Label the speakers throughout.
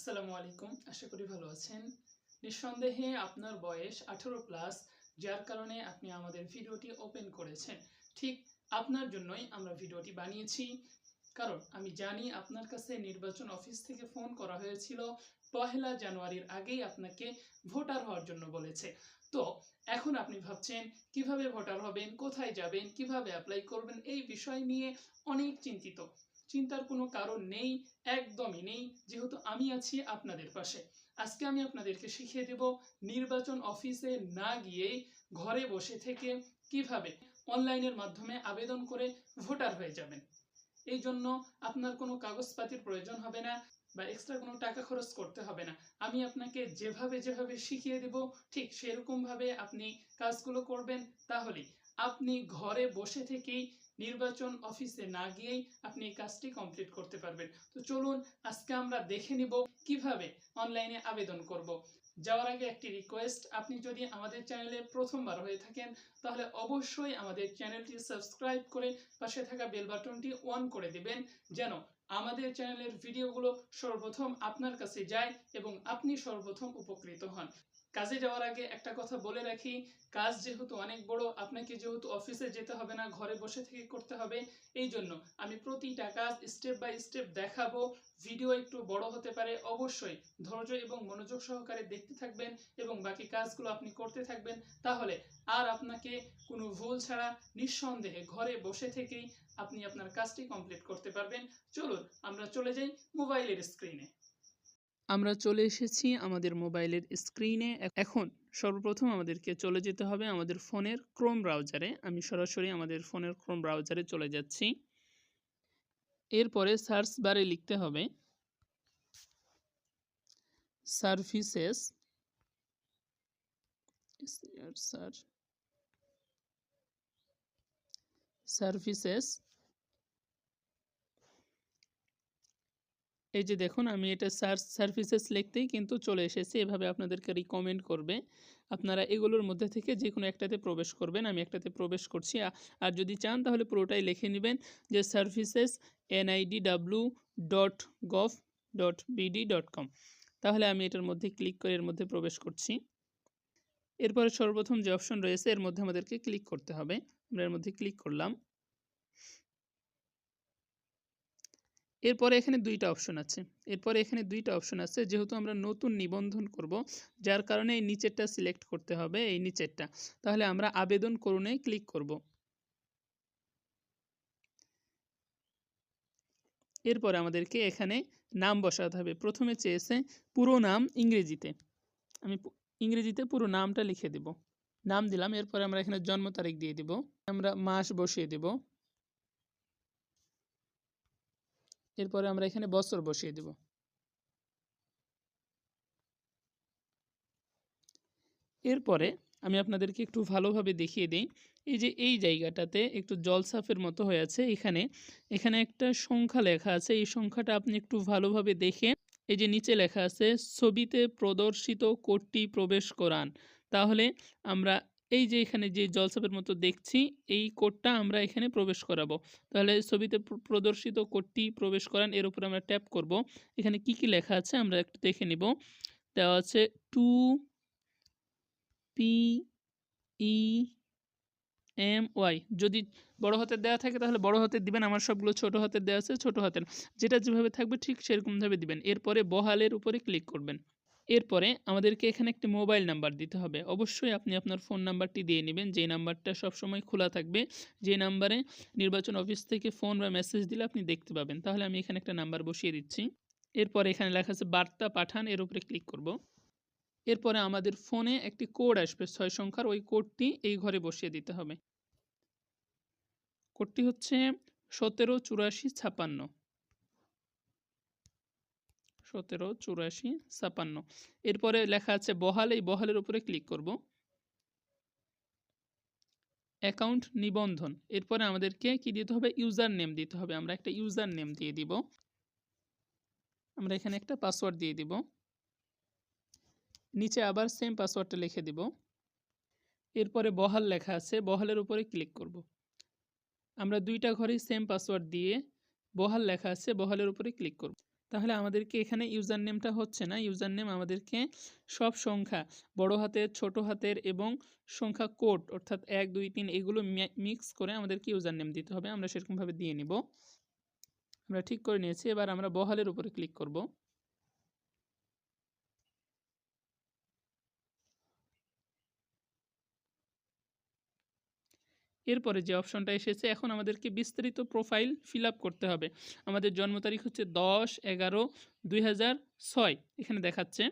Speaker 1: আসসালামু আলাইকুম, আশা করি ভালো আছেন। নিঃসন্দেহে আপনার বয়স আঠারো প্লাস যার কারণে আপনি আমাদের ভিডিওটি ওপেন করেছেন। ঠিক আপনার জন্যই আমরা ভিডিওটি বানিয়েছি। কারণ আমি জানি আপনার কাছে নির্বাচন অফিস থেকে ফোন করা হয়েছিল, পহেলা জানুয়ারির আগেই আপনাকে ভোটার হওয়ার জন্য বলেছে। তো এখন আপনি ভাবছেন, কীভাবে ভোটার হবেন, কোথায় যাবেন, কীভাবে অ্যাপ্লাই করবেন, এই বিষয় নিয়ে অনেক চিন্তিত। চিন্তার কোনো কারণ নেই, একদমই নেই। যেহেতু আমি আছি আপনাদের পাশে। আজকে আমি আপনাদেরকে শিখিয়ে দেব নির্বাচন অফিসে না গিয়েই ঘরে বসে থেকে কীভাবে অনলাইনের মাধ্যমে আবেদন করে ভোটার হয়ে যাবেন। এই জন্য আপনার কোনো কাগজপাতির প্রয়োজন হবে না বা এক্সট্রা কোনো টাকা খরচ করতে হবে না। আমি আপনাকে যেভাবে যেভাবে শিখিয়ে দেব, ঠিক সেরকমভাবে আপনি কাজগুলো করবেন। তাহলেই আপনি ঘরে বসে থেকেই নির্বাচন অফিসে না গিয়েই আপনি এই কাজটি কমপ্লিট করতে পারবেন। তো চলুন, আজকে আমরা দেখে নিব কীভাবে অনলাইনে আবেদন করব। যাওয়ার আগে একটি রিকোয়েস্ট আপনি যদি আমাদের চ্যানেলে প্রথমবার হয়ে থাকেন, তাহলে অবশ্যই আমাদের চ্যানেলটি সাবস্ক্রাইব করে পাশে থাকা বেল বাটনটি অন করে দিবেন, যেন আমাদের চ্যানেলের ভিডিওগুলো সর্বপ্রথম আপনার কাছে যায় এবং আপনি সর্বপ্রথম উপকৃত হন। কাজে যাওয়ার আগে একটা কথা বলে রাখি, কাজ যেহেতু অনেক বড়, আপনাকে যেহেতু অফিসে যেতে হবে না, ঘরে বসে থেকে করতে হবে, এই জন্য আমি প্রতিটা কাজ স্টেপ বাই স্টেপ দেখাবো। ভিডিও একটু বড় হতে পারে, অবশ্যই ধৈর্য এবং মনোযোগ সহকারে দেখতে থাকবেন এবং বাকি কাজগুলো আপনি করতে থাকবেন। তাহলে আর আপনাকে কোনো ভুল ছাড়া নিঃসন্দেহে ঘরে বসে থেকেই আপনি আপনার কাজটি কমপ্লিট করতে পারবেন। চলুন আমরা চলে যাই মোবাইলের স্ক্রিনে আমরা চলে এসেছি আমাদের মোবাইলের স্ক্রিনে। এখন সর্বপ্রথম আমাদেরকে চলে যেতে হবে আমাদের ফোনের ক্রোম ব্রাউজারে। আমি সরাসরি আমাদের ফোনের ক্রোম ব্রাউজারে চলে যাচ্ছি। এরপরে সার্চ বারে লিখতে হবে সার্ভিসেস সার্ভিসেস এই যে দেখুন, আমি এটা সার্চ সার্ভিসেস লিখতেই কিন্তু চলে এসেছে। এভাবে আপনাদেরকে রিকমেন্ড করবে। আপনারা এগুলোর মধ্যে থেকে যে কোনো একটাতে প্রবেশ করবেন। আমি একটাতে প্রবেশ করছি। আর যদি চান তাহলে পুরোটাই লিখে নেবেন যে services NID W dot gov dot BD dot com তাহলে আমি এটার মধ্যে ক্লিক করে এর মধ্যে প্রবেশ করছি। এরপরে সর্বপ্রথম যে অপশন রয়েছে, এর মধ্যে আমাদেরকে ক্লিক করতে হবে। আমরা এর মধ্যে ক্লিক করলাম। এরপরে এখানে দুইটা অপশন আছে। এরপরে এখানে দুইটা অপশন আছে, যেহেতু আমরা নতুন নিবন্ধন করব, যার কারণে এই নিচেরটা সিলেক্ট করতে হবে, এই নিচেরটা। তাহলে আমরা আবেদন করুনে ক্লিক করব। এরপরে আমাদেরকে এখানে নাম বসাতে হবে। প্রথমে চেয়েছে পুরো নাম ইংরেজিতে। আমি ইংরেজিতে পুরো নামটা লিখে দেব। নাম দিলাম, এরপরে আমরা এখানে জন্ম তারিখ দিয়ে দিব। আমরা মাস বসিয়ে দেব। এরপরে আমরা এখানে বছর বসিয়ে দেব। এরপরে আমি আপনাদেরকে একটু ভালোভাবে দেখিয়ে দিই। এই যে এই জায়গাটাতে একটু জলসাফের মতো হয়ে আছে। এখানে এখানে একটা সংখ্যা লেখা আছে। এই সংখ্যাটা আপনি একটু ভালোভাবে দেখে, এই যে নিচে লেখা আছে, ছবিতে প্রদর্শিত কোডটি প্রবেশ করান। তাহলে আমরা এই যে এখানে যে জলসাপের মতো দেখছি, এই কোডটা আমরা এখানে প্রবেশ করাবো। তাহলে ছবিতে প্রদর্শিত কোডটি প্রবেশ করান, এর উপর আমরা ট্যাপ করব। এখানে কি কি লেখা আছে আমরা একটু দেখে নিব। দেওয়া আছে two P E M Y. যদি বড় হাতের দেওয়া থাকে তাহলে বড় হাতের দিবেন, আমার সবগুলো ছোট হাতের দেওয়া আছে, ছোট হাতের। যেটা যেভাবে থাকবে ঠিক সেরকমভাবে দিবেন। এরপরে বহালের উপরে ক্লিক করবেন। এরপরে আমাদেরকে এখানে একটি মোবাইল নাম্বার দিতে হবে। অবশ্যই আপনি আপনার ফোন নাম্বারটি দিয়ে নেবেন। যেই নাম্বারটা সবসময় খোলা থাকবে যে নাম্বারে নির্বাচন অফিস থেকে ফোন বা মেসেজ দিলে আপনি দেখতে পাবেন। তাহলে আমি এখানে একটা নাম্বার বসিয়ে দিচ্ছি। এরপরে এখানে লেখা আছে, বার্তা পাঠান, এর উপরে ক্লিক করব। এরপরে আমাদের ফোনে একটি কোড আসবে, ছয় সংখ্যার। ওই কোডটি এই ঘরে বসিয়ে দিতে হবে। কোডটি হচ্ছে সতেরো চুরাশি ছাপান্ন। সতেরো, চুরাশি, ছাপান্ন। এরপরে লেখা আছে বহাল, এই বহালের উপরে ক্লিক করব। অ্যাকাউন্ট নিবন্ধন। এরপরে আমাদেরকে কি দিতে হবে? ইউজার নেম দিতে হবে। আমরা একটা ইউজার নেম দিয়ে দিব। আমরা এখানে একটা পাসওয়ার্ড দিয়ে দিব। নিচে আবার সেম পাসওয়ার্ডটা লিখে দিব। এরপরে বহাল লেখা আছে। বহালের উপরে ক্লিক করব। আমরা দুইটা ঘরেই সেম পাসওয়ার্ড দিয়ে বহাল লেখা আছে। বহালের উপরে ক্লিক করব। তাহলে আমাদেরকে এখানে ইউজার নেমটা হচ্ছে না। ইউজার নেম আমাদেরকে সব সংখ্যা, বড় হাতের, ছোট হাতের এবং সংখ্যা কোড, অর্থাৎ এক, দুই, তিন, এগুলো মিক্স করে আমাদেরকে ইউজার নেম দিতে হবে। আমরা সেরকমভাবে দিয়ে নিব। আমরা ঠিক করে নিয়েছি। এবার আমরা বহালের উপরে ক্লিক করব। এরপরে যে অপশনটা এসেছে, এখন আমাদেরকে বিস্তারিত প্রোফাইল ফিল করতে হবে। আমাদের জন্ম তারিখ হচ্ছে দশ এগারো দুই এখানে দেখাচ্ছে।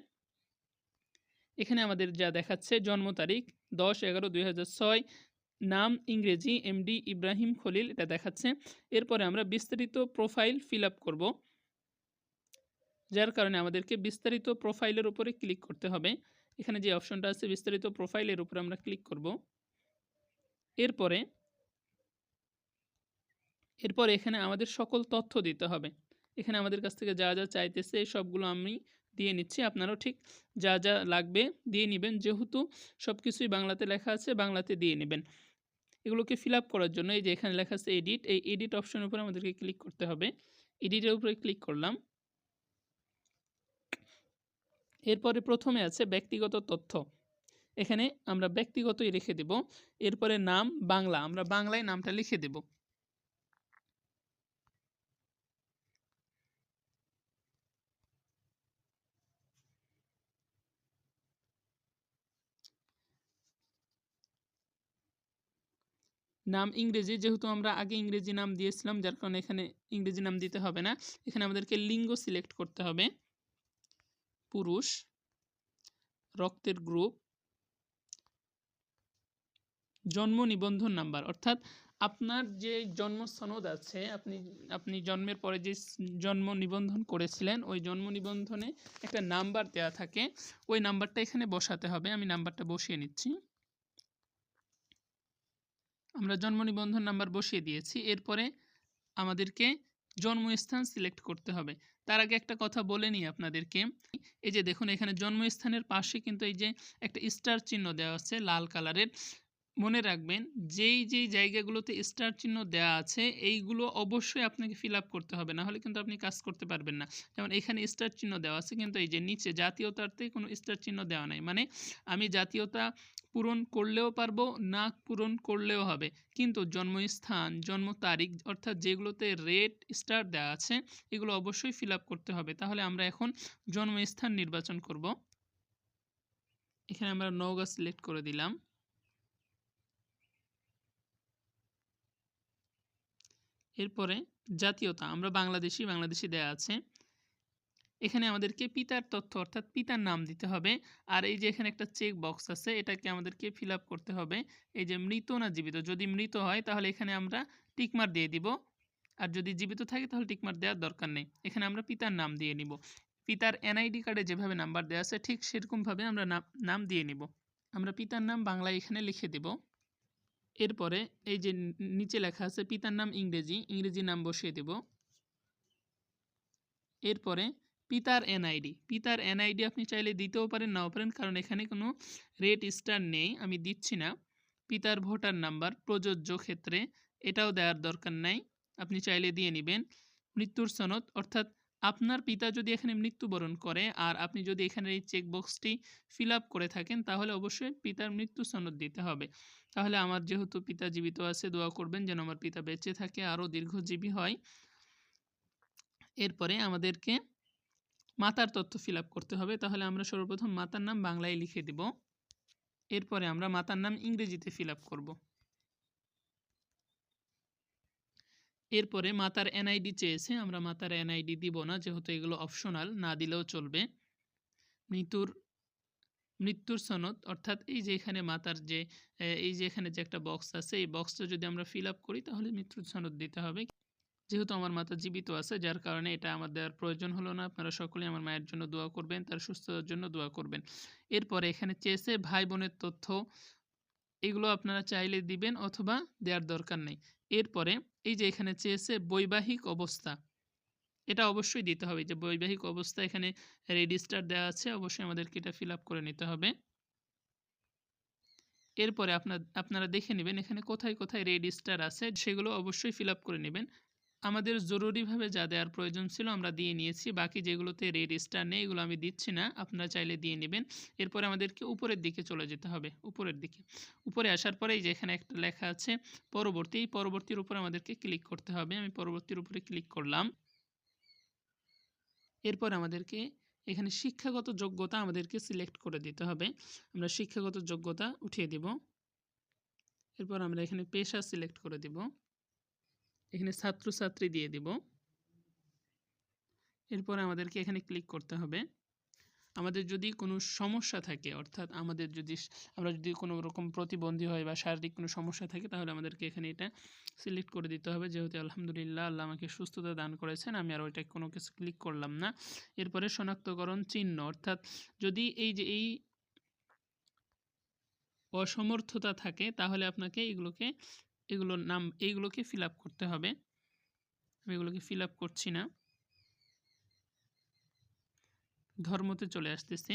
Speaker 1: এখানে আমাদের যা দেখাচ্ছে, জন্ম তারিখ দশ এগারো দুই নাম ইংরেজি এমডি ইব্রাহিম খলিল, এটা দেখাচ্ছে। এরপরে আমরা বিস্তারিত প্রোফাইল ফিল করব। যার কারণে আমাদেরকে বিস্তারিত প্রোফাইলের উপরে ক্লিক করতে হবে। এখানে যে অপশনটা আছে, বিস্তারিত প্রোফাইলের উপরে আমরা ক্লিক করব। এরপরে, এরপর এখানে আমাদের সকল তথ্য দিতে হবে। এখানে আমাদের কাছ থেকে যা যা চাইতেছে এই সবগুলো আমি দিয়ে নিচ্ছি। আপনারাও ঠিক যা যা লাগবে দিয়ে নেবেন। যেহেতু সব কিছুই বাংলাতে লেখা আছে, বাংলাতে দিয়ে নেবেন। এগুলোকে ফিল করার জন্য এই যে এখানে লেখা আছে এডিট, এই এডিট অপশনের উপরে আমাদেরকে ক্লিক করতে হবে। এডিটের উপরে ক্লিক করলাম। এরপরে প্রথমে আছে ব্যক্তিগত তথ্য। এখানে আমরা ব্যক্তিগতই রেখে দেব। এরপরে নাম বাংলা, আমরা বাংলায় নামটা লিখে দেব। নাম ইংরেজি, যেহেতু আমরা আগে ইংরেজি নাম দিয়েছিলাম, যার কারণে এখানে ইংরেজি নাম দিতে হবে না। এখানে আমাদেরকে লিঙ্গ সিলেক্ট করতে হবে। পুরুষ, রক্তের গ্রুপ জন্ম নিবন্ধন নাম্বার। অর্থাৎ আপনার যে জন্ম সনদ আছে, আপনি আপনি জন্মের পরে যে জন্ম নিবন্ধন করেছিলেন, ওই জন্ম নিবন্ধনে একটা নাম্বার দেওয়া থাকে। ওই নাম্বারটা এখানে বসাতে হবে। আমি নাম্বারটা বসিয়ে নিচ্ছি। আমরা জন্ম নিবন্ধন নাম্বার বসিয়ে দিয়েছি। এরপরে আমাদেরকে জন্মস্থান সিলেক্ট করতে হবে। তার আগে একটা কথা বলে নিই আপনাদেরকে। এই যে দেখুন, এখানে জন্মস্থানের পাশে কিন্তু এই যে একটা স্টার চিহ্ন দেওয়া আছে, লাল কালারের। মনে রাখবেন, যেই যেই জায়গাগুলোতে স্টার চিহ্ন দেওয়া আছে, এইগুলো অবশ্যই আপনাকে ফিল আপ করতে হবে। না হলে কিন্তু আপনি কাজ করতে পারবেন না। যেমন এখানে স্টার চিহ্ন দেওয়া আছে, কিন্তু এই যে নিচে জাতীয়তাতে কোনো স্টার চিহ্ন দেওয়া নাই। মানে আমি জাতীয়তা পূরণ করলেও পারব, না পূরণ করলেও হবে। কিন্তু জন্মস্থান, জন্ম তারিখ, অর্থাৎ যেগুলোতে রেড স্টার দেওয়া আছে, এগুলো অবশ্যই ফিল আপ করতে হবে। তাহলে আমরা এখন জন্মস্থান নির্বাচন করব। এখানে আমরা নৌগা সিলেক্ট করে দিলাম। এরপরে জাতীয়তা, আমরা বাংলাদেশি বাংলাদেশি দেয়া আছে। এখানে আমাদেরকে পিতার তথ্য, অর্থাৎ পিতার নাম দিতে হবে। আর এই যে এখানে একটা চেক বক্স আছে, এটাকে আমাদেরকে ফিল করতে হবে। এই যে মৃত না জীবিত, যদি মৃত হয়, তাহলে এখানে আমরা টিকমার দিয়ে দিব। আর যদি জীবিত থাকে, তাহলে টিকমার দেওয়ার দরকার নেই। এখানে আমরা পিতার নাম দিয়ে নিব। পিতার এনআইডি কার্ডে যেভাবে নাম্বার দেওয়া আছে, ঠিক সেরকমভাবে আমরা নাম দিয়ে নিব। আমরা পিতার নাম বাংলায় এখানে লিখে দেব। এরপরে এই যে নিচে লেখা আছে, পিতার নাম ইংরেজি ইংরেজি নাম বসিয়ে দেব। এরপরে পিতার এনআইডি পিতার এনআইডি আপনি চাইলে দিতেও পারেন, নাও পারেন, কারণ এখানে কোনো রেড স্টার নেই, আমি দিচ্ছি না। পিতার ভোটার নাম্বার, প্রযোজ্য ক্ষেত্রে এটাও দেওয়ার দরকার নাই, আপনি চাইলে দিয়ে নেবেন। মৃত্যুর সনদ, অর্থাৎ আপনার পিতা যদি এখানে মৃত্যুবরণ করে আর আপনি যদি এখানে এই চেকবক্সটি ফিল আপ করে থাকেন, তাহলে অবশ্যই পিতার মৃত্যু সনদ দিতে হবে। তাহলে আমার যেহেতু পিতা জীবিত আছে, দোয়া করবেন যেন আমার পিতা বেঁচে থাকে, আরও দীর্ঘজীবী হয়। এরপরে আমাদেরকে মাতার তথ্য ফিল করতে হবে। তাহলে আমরা সর্বপ্রথম মাতার নাম বাংলায় লিখে দিব। এরপরে আমরা মাতার নাম ইংরেজিতে ফিল আপ করব। এরপরে মাতার এনআইডি চেয়েছে, আমরা মাতার এনআইডি দিব না, যেহেতু এগুলো অপশনাল না দিলেও চলবে। মৃত্যুর মৃত্যুর সনদ, অর্থাৎ এই যে এখানে মাতার যে এই যে এখানে যে একটা বক্স আছে, এই বক্সটা যদি আমরা ফিল আপ করি, তাহলে মৃত্যুর সনদ দিতে হবে। যেহেতু আমার মাতা জীবিত আছে, যার কারণে এটা আমার দেওয়ার প্রয়োজন হলো না। আপনারা সকলেই আমার মায়ের জন্য দোয়া করবেন, তার সুস্থতার জন্য দোয়া করবেন। এরপরে এখানে চেয়েছে ভাই বোনের তথ্য এগুলো আপনারা চাইলে দিবেন অথবা দেওয়ার দরকার নেই। এরপরে এই যে এখানে চেয়েছে বৈবাহিক অবস্থা, এটা অবশ্যই দিতে হবে যে বৈবাহিক অবস্থা এখানে রেজিস্টার দেওয়া আছে, অবশ্যই আমাদেরকে এটা ফিল করে নিতে হবে। এরপরে আপনার আপনারা দেখে নেবেন এখানে কোথায় কোথায় রেজিস্টার আছে, সেগুলো অবশ্যই ফিল করে নেবেন। আমাদের জরুরিভাবে যা দেওয়ার প্রয়োজন ছিল আমরা দিয়ে নিয়েছি। বাকি যেগুলোতে রেড স্টার নেই, এগুলো আমি দিচ্ছি না। আপনারা চাইলে দিয়ে নেবেন। এরপরে আমাদেরকে উপরের দিকে চলে যেতে হবে, উপরের দিকে। উপরে আসার পরেই যে এখানে একটা লেখা আছে, পরবর্তী। এই পরবর্তীর উপরে আমাদেরকে ক্লিক করতে হবে। আমি পরবর্তীর উপরে ক্লিক করলাম। এরপর আমাদেরকে এখানে শিক্ষাগত যোগ্যতা আমাদেরকে সিলেক্ট করে দিতে হবে। আমরা শিক্ষাগত যোগ্যতা উঠিয়ে দিব। এরপর আমরা এখানে পেশা সিলেক্ট করে দিব। এখানে ছাত্রছাত্রী দিয়ে দিব। এরপর আমাদেরকে এখানে ক্লিক করতে হবে। আমাদের যদি কোনো সমস্যা থাকে, অর্থাৎ আমাদের যদি আমরা যদি কোনো রকম প্রতিবন্ধী হয় বা শারীরিক কোনো সমস্যা থাকে, তাহলে আমাদেরকে এখানে এটা সিলেক্ট করে দিতে হবে। যেহেতু আলহামদুলিল্লাহ আল্লাহ আমাকে সুস্থতা দান করেছেন, আমি আর ওইটা কোনো কিছু ক্লিক করলাম না। এরপরে শনাক্তকরণ চিহ্ন, অর্থাৎ যদি এই যে, এই অসমর্থতা থাকে, তাহলে আপনাকে এগুলোকে এগুলোর নাম এইগুলোকে ফিল করতে হবে। আমি এগুলোকে ফিল করছি না। ধর্মতে চলে আসতেছি।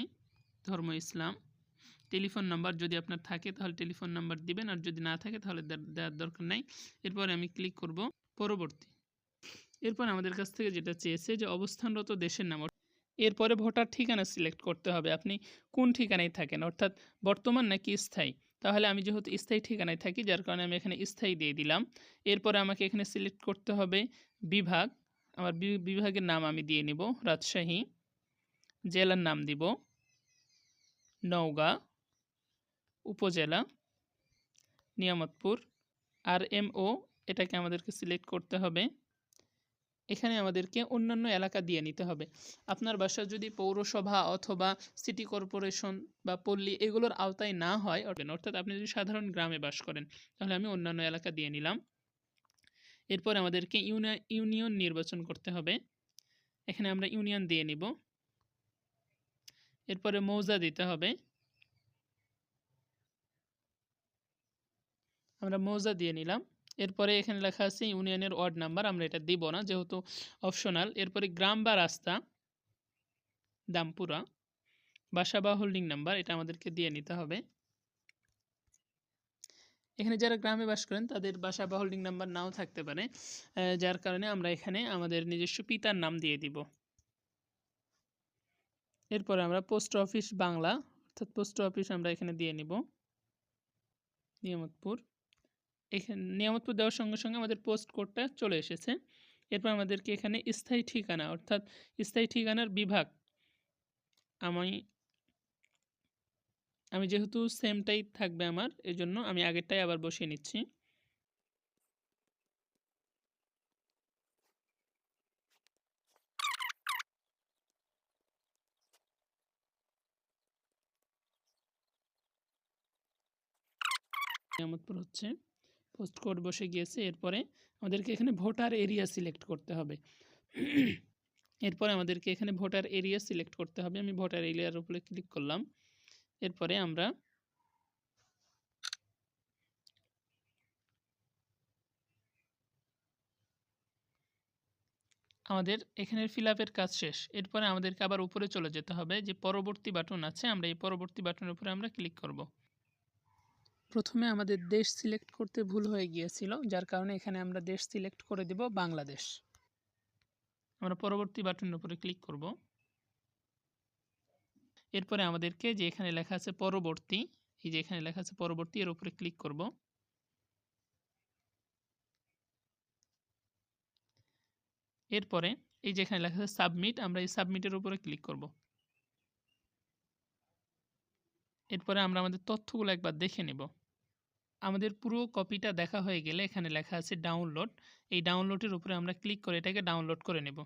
Speaker 1: ধর্ম ইসলাম। টেলিফোন নাম্বার যদি আপনার থাকে, তাহলে টেলিফোন নাম্বার দিবেন। আর যদি না থাকে, তাহলে দেওয়ার দরকার নাই। এরপরে আমি ক্লিক করব পরবর্তী। এরপর আমাদের কাছ থেকে যেটা চেয়েছে যে, অবস্থানরত দেশের নাম। এরপরে ভোটার ঠিকানা সিলেক্ট করতে হবে। আপনি কোন ঠিকানায় থাকেন? অর্থাৎ বর্তমান নাকি স্থায়ী? তাহলে আমি যেহেতু স্থায়ী ঠিকানায় থাকি, যার কারণে আমি এখানে স্থায়ী দিয়ে দিলাম। এরপরে আমাকে এখানে সিলেক্ট করতে হবে বিভাগ। আমার বিভাগের নাম আমি দিয়ে নিব, রাজশাহী। জেলার নাম দিব নওগাঁ, উপজেলা, নিয়ামতপুর। আর এম ও, এটাকে আমাদেরকে সিলেক্ট করতে হবে। এখানে আমাদেরকে অন্যান্য এলাকা দিয়ে নিতে হবে। আপনার বাসা যদি পৌরসভা অথবা সিটি কর্পোরেশন বা পল্লী এগুলোর আওতায় না হয়, অর্থাৎ আপনি যদি সাধারণ গ্রামে বাস করেন, তাহলে আমি অন্যান্য এলাকা দিয়ে নিলাম। এরপর আমাদেরকে ইউনিয়ন ইউনিয়ন নির্বাচন করতে হবে। এখানে আমরা ইউনিয়ন দিয়ে নিব। এরপরে মৌজা দিতে হবে। আমরা মৌজা দিয়ে নিলাম। এরপরে এখানে লেখা আছে ইউনিয়নের ওয়ার্ড নাম্বার, আমরা এটা দিব না, যেহেতু অপশনাল। এরপরে গ্রাম বা রাস্তা, দামপুরা, বাসা বা হোল্ডিং নাম্বার, এটা আমাদেরকে দিয়ে নিতে হবে। এখানে যারা গ্রামে বাস করেন, তাদের বাসা বা হোল্ডিং নাম্বার নাও থাকতে পারে যার কারণে আমরা এখানে আমাদের নিজস্ব পিতার নাম দিয়ে দিব। এরপরে আমরা পোস্ট অফিস বাংলা, অর্থাৎ পোস্ট অফিস আমরা এখানে দিয়ে নিব, নিয়ামতপুর। এখানে নিয়ামতপুর দেওয়ার সঙ্গে সঙ্গে আমাদের পোস্ট কোডটা চলে এসেছে। এরপর আমাদেরকে এখানে স্থায়ী ঠিকানা, অর্থাৎ স্থায়ী ঠিকানার বিভাগ। আমি আমি যেহেতু সেমটাই থাকবে আমার, এজন্য আমি আগেরটাই আবার বসিয়ে নিচ্ছি। নিয়ামতপুর হচ্ছে পোস্ট কোড বসে গিয়েছে। এরপরে আমাদেরকে এখানে ভোটার এরিয়া সিলেক্ট করতে হবে। এরপরে আমাদেরকে এখানে ভোটার এরিয়া সিলেক্ট করতে হবে। আমি ভোটার এরিয়ার উপরে ক্লিক করলাম। এরপরে আমরা আমাদের এখানের ফিল কাজ শেষ। এরপরে আমাদেরকে আবার উপরে চলে যেতে হবে। যে পরবর্তী বাটন আছে, আমরা এই পরবর্তী বাটনের উপরে আমরা ক্লিক করব। প্রথমে আমাদের দেশ সিলেক্ট করতে ভুল হয়ে গিয়েছিল, যার কারণে এখানে আমরা দেশ সিলেক্ট করে দেব বাংলাদেশ। আমরা পরবর্তী বাটনের উপরে ক্লিক করব। এরপরে আমাদেরকে যে এখানে লেখা আছে পরবর্তী, এই যে এখানে লেখা আছে পরবর্তী, এর উপরে ক্লিক করব। এরপরে এই যে এখানে লেখা আছে সাবমিট আমরা এই সাবমিটের উপরে ক্লিক করব। এরপরে আমরা আমাদের তথ্যগুলো একবার দেখে নেব। আমাদের পুরো কপিটা দেখা হয়ে গেলে এখানে লেখা আছে ডাউনলোড এই ডাউনলোডের উপরে আমরা ক্লিক করে এটাকে ডাউনলোড করে নেব।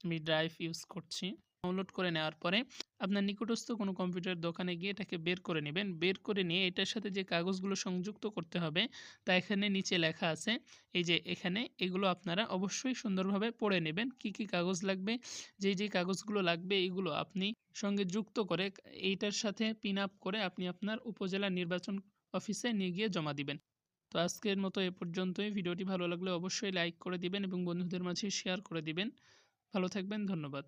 Speaker 1: আমি ড্রাইভ ইউজ করছি। ডাউনলোড করে নেওয়ার পরে আপনার নিকটস্থ কোনো কম্পিউটার দোকানে গিয়ে এটাকে বের করে নেবেন। বের করে নিয়ে এটার সাথে যে কাগজগুলো সংযুক্ত করতে হবে তা এখানে নিচে লেখা আছে। এই যে এখানে এগুলো আপনারা অবশ্যই সুন্দরভাবে পড়ে নেবেন। কি কি কাগজ লাগবে? যেই যেই কাগজগুলো লাগবে এইগুলো আপনি সঙ্গে যুক্ত করে এইটার সাথে পিন আপ করে আপনি আপনার উপজেলা নির্বাচন অফিসে নিয়ে গিয়ে জমা দিবেন। তো আজকের মতো এ পর্যন্তই। ভিডিওটি ভালো লাগলে অবশ্যই লাইক করে দিবেন এবং বন্ধুদের মাঝে শেয়ার করে দিবেন। ভালো থাকবেন, ধন্যবাদ।